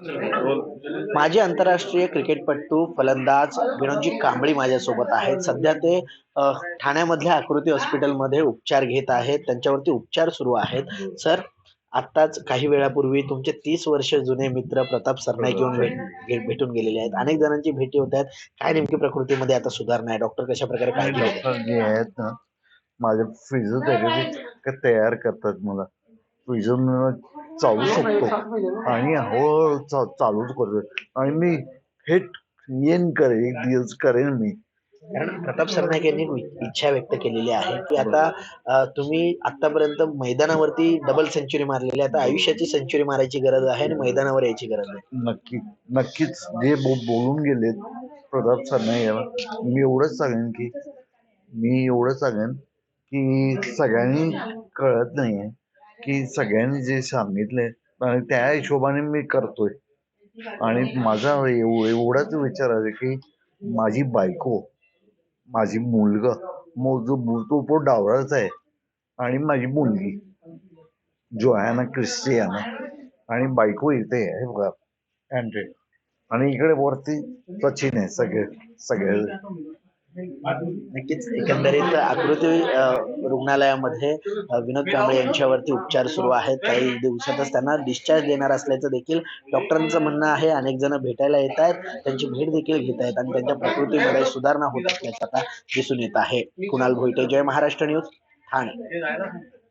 माजी आंतरराष्ट्रीय क्रिकेटपटू फलंदाज विनोदजी कांबळी माझ्यासोबत आहेत. सध्या ते ठाण्यामधल्या आकृती हॉस्पिटलमध्ये उपचार घेत आहेत. त्यांच्यावरती उपचार सुरू आहेत. सर आत्ताच काही वेळापूर्वी तुमचे तीस वर्ष जुने मित्र प्रताप सरनाईक येऊन भेटून गेलेले आहेत. अनेक जणांची भेटी होत आहेत. काय नेमकी प्रकृतीमध्ये आता सुधारणा आहे? डॉक्टर कशा प्रकारे काय आहेत? जे आहेत ना माझे फिजिओथेरपी तयार करतात मला. फिजिओ चालू शकतो आणि हळूहळू चा- चालूच करतो आणि मी हे येईन करेन एक दिवस करेन मी कारण प्रताप सरनाईक यांनी इच्छा व्यक्त केलेली आहे. की आता तुम्ही आतापर्यंत मैदानावरती डबल सेंचुरी मारलेली आहे. आता आयुष्याची सेंचुरी मारायची गरज आहे आणि मैदानावर यायची गरज आहे. नक्की नक्कीच. जे बोलून गेलेत प्रताप सरनाईक याला मी एवढंच सांगेन की मी एवढं सांगेन की सगळ्यांनी कळत नाहीये. की सगळ्यांनी जे सांगितले आणि त्या हिशोबाने मी करतोय. आणि माझा एव- एवढाच विचार आहे की माझी बायको माझी मुलगा मोजू तो डावराच आहे. आणि माझी मुलगी जोयाना क्रिस्टियाना. आणि बायको इथे आहे बघा अँड्रेड आणि इकडे वरती सचिन आहे सगळे सगळे. नक्कीच. एकंदरीत आकृती रुग्णालयामध्ये विनोद कांबळे यांच्यावरती उपचार सुरू आहेत. काही दिवसातच त्यांना डिस्चार्ज देणार असल्याचं देखील डॉक्टरांचं म्हणणं आहे. अनेक जण भेटायला येत आहेत. त्यांची भेट देखील घेत आहेत आणि त्यांच्या प्रकृतीमध्ये सुधारणा होत असल्याचं आता दिसून येत आहे. कुणाल भोईटे जय महाराष्ट्र न्यूज ठाणे.